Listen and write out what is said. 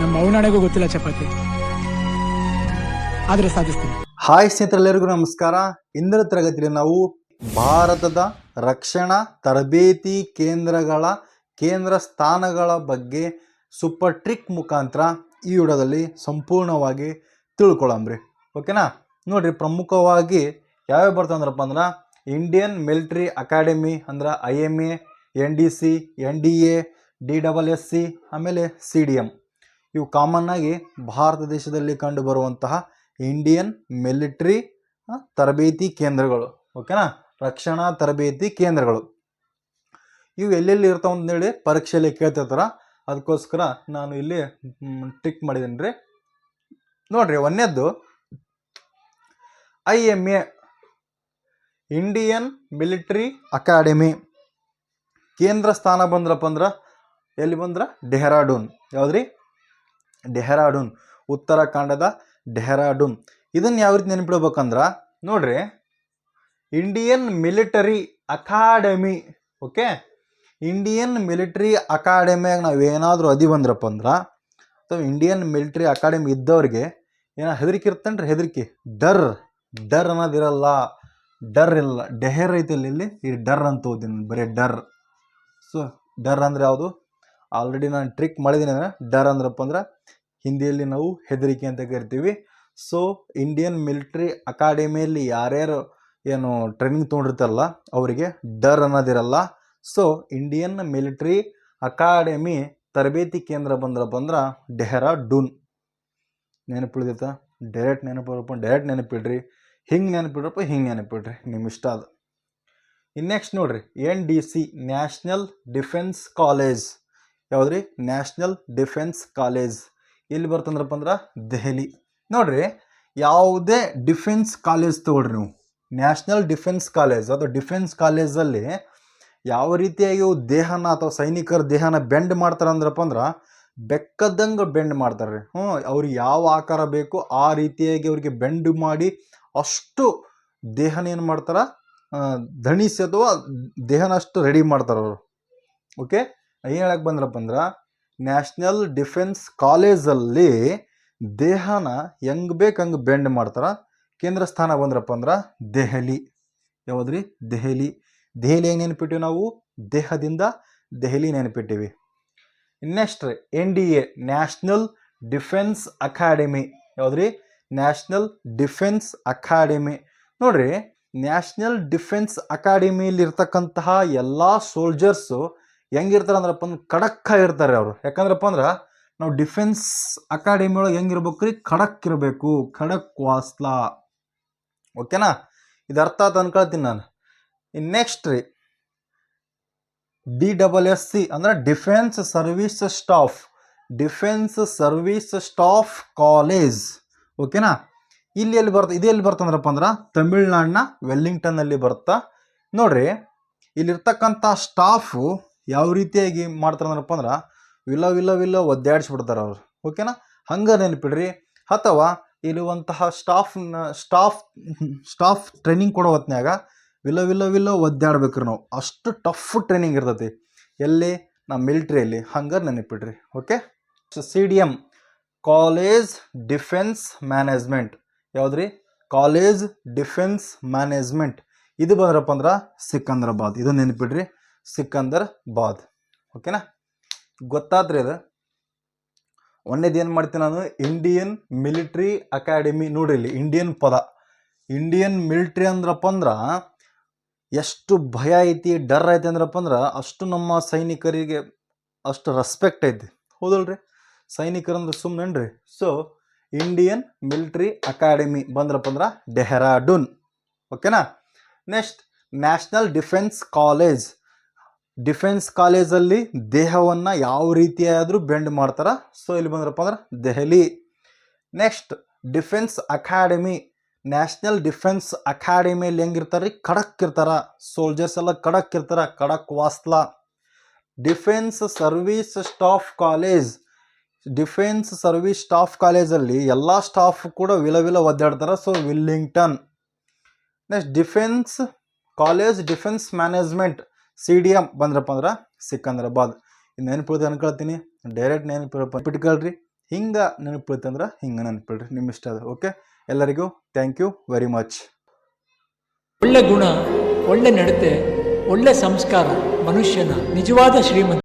ನಮ್ಮ ಅವನಾಣೆಗೂ ಗೊತ್ತಿಲ್ಲ ಚಪಾತಿ. ಆದ್ರೆ ಸಾಧಿಸ್ತೀನಿ. ಹಾಯ್ ಸ್ನೇಹಿತರೆಲ್ಲರಿಗೂ ನಮಸ್ಕಾರ. ಇಂದಿನ ತರಗತಿಯಲ್ಲಿ ನಾವು ಭಾರತದ ರಕ್ಷಣಾ ತರಬೇತಿ ಕೇಂದ್ರಗಳ ಕೇಂದ್ರ ಸ್ಥಾನಗಳ ಬಗ್ಗೆ ಸೂಪರ್ ಟ್ರಿಕ್ ಮುಖಾಂತರ ಈ ವಿಡಿಯೋದಲ್ಲಿ ಸಂಪೂರ್ಣವಾಗಿ ತಿಳ್ಕೊಳ್ಳಂಬ್ರಿ ಓಕೆನಾ? ನೋಡ್ರಿ, ಪ್ರಮುಖವಾಗಿ ಯಾವ್ಯಾವ ಬರ್ತಾವಂದ್ರಪ್ಪ ಅಂದ್ರೆ ಇಂಡಿಯನ್ ಮಿಲಿಟ್ರಿ ಅಕಾಡೆಮಿ ಅಂದ್ರೆ I M A N D C N D A D double S C ಆಮೇಲೆ ಸಿ ಡಿ ಎಂ ಇವು ಕಾಮನ್ ಆಗಿ ಭಾರತ ದೇಶದಲ್ಲಿ ಕಂಡು ಬರುವಂತಹ ಇಂಡಿಯನ್ ಮಿಲಿಟ್ರಿ ತರಬೇತಿ ಕೇಂದ್ರಗಳು. ಓಕೆನಾ ರಕ್ಷಣಾ ತರಬೇತಿ ಕೇಂದ್ರಗಳು. ಇವು ಎಲ್ಲೆಲ್ಲಿ ಇರ್ತಾವ ಅಂತೇಳಿ ಪರೀಕ್ಷೆಯಲ್ಲಿ ಕೇಳ್ತಿರ್ತಾರ. ಅದಕ್ಕೋಸ್ಕರ ನಾನು ಇಲ್ಲಿ ಟಿಕ್ ಮಾಡಿದ್ದೀನಿ ರೀ. ನೋಡ್ರಿ ಒಂದೇದ್ದು I M A Indian military academy ಕೇಂದ್ರ ಸ್ಥಾನ ಬಂದ್ರಪ್ಪ ಅಂದ್ರೆ, ಎಲ್ಲಿ ಬಂದ್ರ? ಡೆಹ್ರಾಡೂನ್ ಯಾವ್ದ್ರಿ? ಡೆಹ್ರಾಡೂನ್, ಉತ್ತರಾಖಂಡದ ಡೆಹರಾಡೂನ್. ಇದನ್ನ ಯಾವ ರೀತಿ ನೆನಪಿಡ್ಬೇಕಂದ್ರೆ, ನೋಡ್ರಿ Indian military academy okay Indian military ಅಕಾಡೆಮಿಯಾಗ ನಾವು ಏನಾದರೂ ಅದಿ ಬಂದ್ರಪ್ಪ ಅಂದ್ರೆ, ಅಥವಾ ಇಂಡಿಯನ್ ಮಿಲಿಟರಿ ಅಕಾಡೆಮಿ ಇದ್ದವ್ರಿಗೆ ಏನೋ ಹೆದರಿಕೆ ಇರ್ತೇನ್ರಿ? ಹೆದರಿಕೆ. ಡರ್. ಡರ್ ಅನ್ನೋದಿರಲ್ಲ ಡರ್ ಇಲ್ಲ. ಡೆಹರ್ ಐತಿಲ್ಲ ಇಲ್ಲಿ? ಈ ಡರ್ ಅಂತ ಓದಿನಿ ಬರೀ ಡರ್. ಸೊ ಡರ್ ಅಂದ್ರೆ ಯಾವುದು? ಆಲ್ರೆಡಿ ನಾನು ಟ್ರಿಕ್ ಮಾಡಿದ್ದೀನಿ ಅಂದ್ರೆ, ಡರ್ ಅಂದ್ರಪ್ಪ ಅಂದ್ರೆ ಹಿಂದಿಯಲ್ಲಿ ನಾವು ಹೆದರಿಕೆ ಅಂತ ಕರಿತೀವಿ. ಸೊ ಇಂಡಿಯನ್ ಮಿಲಿಟ್ರಿ ಅಕಾಡೆಮಿಯಲ್ಲಿ ಯಾರ್ಯಾರು ಏನು ಟ್ರೈನಿಂಗ್ ತೊಗೊಂಡಿರ್ತಾರಲ್ಲ, ಅವರಿಗೆ ಡರ್ ಅನ್ನೋದಿರಲ್ಲ. ಸೊ ಇಂಡಿಯನ್ ಮಿಲಿಟ್ರಿ ಅಕಾಡೆಮಿ ತರಬೇತಿ ಕೇಂದ್ರ ಬಂದ್ರಪ್ಪ ಅಂದ್ರೆ ಡೆಹ್ರಾಡೂನ್ ನೆನಪಿಳಿದಿತ್ತ ಡೈರೆಕ್ಟ್ ನೆನಪಿಡಪ್ಪ ಡೈರೆಕ್ಟ್ ನೆನಪಿಡ್ರಿ. ಹಿಂಗೆ ನೆನಪಿಡ್ರಪ್ಪ, ಹಿಂಗೆ ನೆನಪಿಡ್ರಿ. ನಿಮ್ಮ ಇಷ್ಟ ಅದು. ಇನ್ನು ನೆಕ್ಸ್ಟ್ ನೋಡ್ರಿ N D C national defence college ಯಾವುದ್ರಿ? ನ್ಯಾಷನಲ್ ಡಿಫೆನ್ಸ್ ಕಾಲೇಜ್ ಎಲ್ಲಿ ಬರ್ತಂದ್ರಪ್ಪ ಅಂದ್ರೆ ದೆಹಲಿ. ನೋಡ್ರಿ, ಯಾವುದೇ ಡಿಫೆನ್ಸ್ ಕಾಲೇಜ್ ತಗೊಳ್ರಿ ನೀವು. ನ್ಯಾಷನಲ್ ಡಿಫೆನ್ಸ್ ಕಾಲೇಜ್ ಅಥವಾ ಡಿಫೆನ್ಸ್ ಕಾಲೇಜಲ್ಲಿ ಯಾವ ರೀತಿಯಾಗಿ ದೇಹನ ಅಥವಾ ಸೈನಿಕರ ದೇಹನ ಬೆಂಡ್ ಮಾಡ್ತಾರೆ ಅಂದ್ರಪ್ಪ ಅಂದ್ರೆ ಬೆಕ್ಕದಂಗೆ ಬೆಂಡ್ ಮಾಡ್ತಾರೆ ರೀ. ಹ್ಞೂ ಅವ್ರಿಗೆ ಯಾವ ಆಕಾರ ಬೇಕು ಆ ರೀತಿಯಾಗಿ ಅವ್ರಿಗೆ ಬೆಂಡ್ ಮಾಡಿ ಅಷ್ಟು ದೇಹನ ಏನು ಮಾಡ್ತಾರ ದಣಿಸಿ ಅಥವಾ ದೇಹನ ಅಷ್ಟು ರೆಡಿ ಮಾಡ್ತಾರೆ ಅವರು. ಓಕೆ ಏನು ಹೇಳಕ್ಕೆ ಬಂದ್ರಪ್ಪ ಅಂದ್ರೆ ನ್ಯಾಷನಲ್ ಡಿಫೆನ್ಸ್ ಕಾಲೇಜಲ್ಲಿ ದೇಹನ ಹೆಂಗೆ ಬೇಕು ಹಂಗೆ ಬೆಂಡ್ ಮಾಡ್ತಾರೆ? ಕೇಂದ್ರ ಸ್ಥಾನ ಬಂದ್ರಪ್ಪ ಅಂದ್ರೆ ದೆಹಲಿ. ಯಾವ್ದ್ರಿ? ದೆಹಲಿ. ದೆಹಲಿ ಹೆಂಗೆ ನೆನಪಿಟ್ಟಿವಿ ನಾವು? ದೇಹದಿಂದ Delhi ನೆನಪಿಟ್ಟಿವಿ. Next N D A, national defence academy. ಯಾವ್ದ್ರಿ? National defence academy. ನೋಡ್ರಿ, ನ್ಯಾಷನಲ್ ಡಿಫೆನ್ಸ್ ಅಕಾಡೆಮಿಲಿರ್ತಕ್ಕಂತಹ ಎಲ್ಲ ಸೋಲ್ಜರ್ಸು ಹೆಂಗಿರ್ತಾರೆ ಅಂದ್ರಪ್ಪ ಅಂದ್ರೆ ಖಡಕ್ ಇರ್ತಾರೆ ಅವರು. ಯಾಕಂದ್ರಪ್ಪ ಅಂದ್ರೆ ನಾವು ಡಿಫೆನ್ಸ್ ಅಕಾಡೆಮಿ ಒಳಗೆ ಹೆಂಗಿರ್ಬೇಕು ರೀ ಖಡಕ್ ಇರಬೇಕು. ಖಡಕ್ ವಾಸ್ಲಾ. ಓಕೆನಾ ಇದು ಅರ್ಥ ಆಯ್ತು ಅನ್ಕೊಳ್ತೀನಿ ನಾನು. ಇನ್ನು ನೆಕ್ಸ್ಟ್ ರೀ. ಡಿ ಡಬಲ್ ಎಸ್ ಸಿ ಅಂದ್ರೆ defence service staff defence service staff college ಓಕೆನಾ ಇಲ್ಲಿ ಎಲ್ಲಿ ಬರ್ತ ಇದು ಎಲ್ಲಿ ಬರ್ತಂದ್ರಪ್ಪ ಅಂದ್ರೆ ತಮಿಳ್ನಾಡಿನ ವೆಲ್ಲಿಂಗ್ಟನ್ನಲ್ಲಿ ಬರ್ತಾ. ನೋಡ್ರಿ, ಇಲ್ಲಿರ್ತಕ್ಕಂಥ ಸ್ಟಾಫು ಯಾವ ರೀತಿಯಾಗಿ ಮಾಡ್ತಾರಂದ್ರಪ್ಪ ಅಂದ್ರೆ ವಿಲ್ಲ ವಿಲ್ಲ ವಿಲ್ಲ ಒದ್ದಾಡಿಸ್ಬಿಡ್ತಾರೆ ಅವ್ರು. ಓಕೆನಾ ಹಂಗೆ ನೆನಪಿಡ್ರಿ. ಅಥವಾ ಇರುವಂತಹ ಸ್ಟಾಫ್ನ ಸ್ಟಾಫ್ ಸ್ಟಾಫ್ ಟ್ರೈನಿಂಗ್ ಕೊಡೋ ಹೊತ್ನ್ಯಾಗ ವಿಲ್ಲ ಒದ್ದಾಡ್ಬೇಕ್ರಿ ನಾವು. ಅಷ್ಟು ಟಫ್ ಟ್ರೈನಿಂಗ್ ಇರ್ತೈತಿ. ಎಲ್ಲಿ? ನಮ್ಮ ಮಿಲಿಟ್ರಿಯಲ್ಲಿ ಹಂಗೆ ನೆನಪಿಡ್ರಿ. Okay C D M college defence management ಯಾವ್ದ್ರಿ? College defence management ಇದು ಬಂದ್ರಪ್ಪ ಅಂದ್ರೆ ಸಿಕಂದ್ರಾಬಾದ್. ಇದು ನೆನಪಿಡ್ರಿ. ಸಿಕಂದರ್ ಬಾದ್. ಓಕೆನಾ? ಗೊತ್ತಾದ್ರೆ ಅದು. ಒಂದೇದು ಏನು ಮಾಡ್ತೀನಿ ನಾನು? ಇಂಡಿಯನ್ ಮಿಲಿಟ್ರಿ ಅಕಾಡೆಮಿ ನೋಡ್ರಿ ಇಲ್ಲಿ ಇಂಡಿಯನ್ ಪದ. ಇಂಡಿಯನ್ ಮಿಲಿಟ್ರಿ ಅಂದ್ರಪ್ಪ ಅಂದ್ರೆ ಎಷ್ಟು ಭಯ ಐತಿ, ಡರ್ ಐತಿ ಅಂದ್ರಪ್ಪ ಅಂದ್ರೆ ಅಷ್ಟು ನಮ್ಮ ಸೈನಿಕರಿಗೆ ಅಷ್ಟು ರೆಸ್ಪೆಕ್ಟ್ ಐತಿ. ಹೌದಲ್ರಿ? ಸೈನಿಕರಂದ್ರೆ ಸುಮ್ಮನೆನ್ರಿ ಸೊ ಇಂಡಿಯನ್ ಮಿಲಿಟ್ರಿ ಅಕಾಡೆಮಿ ಬಂದ್ರಪ್ಪ ಅಂದ್ರೆ ಡೆಹ್ರಾಡೂನ್. ಓಕೆನಾ? Next national defence college defence ಕಾಲೇಜಲ್ಲಿ ದೇಹವನ್ನು ಯಾವ ರೀತಿಯಾದರೂ ಬೆಂಡ್ ಮಾಡ್ತಾರೆ? ಸೊ ಇಲ್ಲಿ ಬಂದ್ರಪ್ಪ ಅಂದ್ರೆ Delhi. Next defence academy. National defence ಅಕಾಡೆಮಿಯಲ್ಲಿ ಹೆಂಗಿರ್ತಾರೆ ರೀ ಖಡಕ್ ಇರ್ತಾರೆ. ಸೋಲ್ಜರ್ಸ್ ಎಲ್ಲ ಖಡಕ್ ಇರ್ತಾರೆ. Khadakwasla. Defence service staff college. Defence service staff ಕಾಲೇಜಲ್ಲಿ ಎಲ್ಲ ಸ್ಟಾಫ್ ಕೂಡ ವಿಲ ವಿಲ ಒದ್ದಾಡ್ತಾರೆ. So Wellington. Next defence college defence management. C D M ಬಂದ್ರಪ್ಪ ಅಂದ್ರೆ ಸಿಕಂದ್ರಾಬಾದ್ ಇದು ನೆನಪಿಳ್ದು ಅನ್ಕೊಳ್ತೀನಿ. ಡೈರೆಕ್ಟ್ ನೆನಪಿಳಪ್ಪ ಬಿಟ್ಕೊಳ್ರಿ ಹಿಂಗೆ ನೆನಪಿಳ್ತಂದ್ರೆ ಹಿಂಗೆ ನೆನಪಿಡ್ರಿ. ನಿಮ್ಮ ಇಷ್ಟ ಅದು. ಓಕೆ? ಎಲ್ಲರಿಗೂ ಥ್ಯಾಂಕ್ ಯು ವೆರಿ ಮಚ್. ಒಳ್ಳೆ ಗುಣ, ಒಳ್ಳೆ ನಡತೆ, ಒಳ್ಳೆ ಸಂಸ್ಕಾರ, ಮನುಷ್ಯನ ನಿಜವಾದ ಶ್ರೀಮಂತ